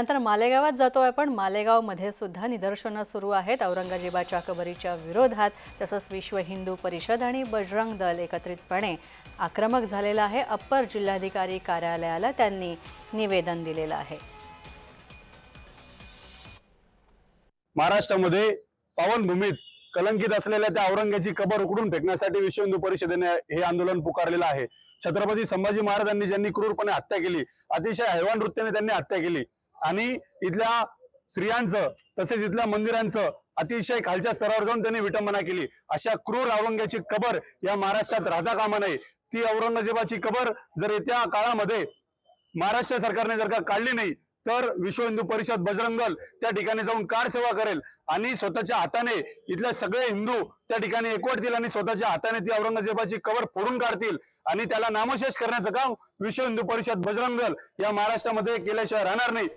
त्यानंतर मालेगावात जातो आपण. मालेगावमध्ये सुद्धा निदर्शनं सुरू आहेत. औरंगजेबाच्या कबरीच्या विरोधात तसंच विश्व हिंदू परिषद आणि बजरंग दल एकत्रितपणे आक्रमक झालेला आहे. अप्पर जिल्हाधिकारी कार्यालयाला त्यांनी निवेदन दिलेलं आहे. महाराष्ट्रामध्ये पावनभूमीत कलंकित असलेल्या त्या औरंगाची कबर उकडून फेकण्यासाठी विश्व हिंदू परिषदेने हे आंदोलन पुकारलेलं आहे. छत्रपती संभाजी महाराजांनी ज्यांनी क्रूरपणे हत्या केली अतिशय हैवान वृत्तीने त्यांनी हत्या केली आणि इथल्या स्त्रियांचं तसेच इथल्या मंदिरांचं अतिशय खालच्या स्तरावर जाऊन त्यांनी विटंबना केली. अशा क्रूर औरंग्याची कबर या महाराष्ट्रात राहता कामा नये. ती औरंगजेबाची कबर जर येत्या काळामध्ये महाराष्ट्र सरकारने जर का काढली नाही तर विश्व हिंदू परिषद बजरंग दल त्या ठिकाणी जाऊन कार सेवा करेल आणि स्वतःच्या हाताने इथले सगळे हिंदू त्या ठिकाणी एकवटतील आणि स्वतःच्या हाताने ती औरंगजेबाची कबर फोडून काढतील आणि त्याला नामशेष करण्याचं काम विश्व हिंदू परिषद बजरंग दल या महाराष्ट्रामध्ये केल्याशिवाय राहणार नाही.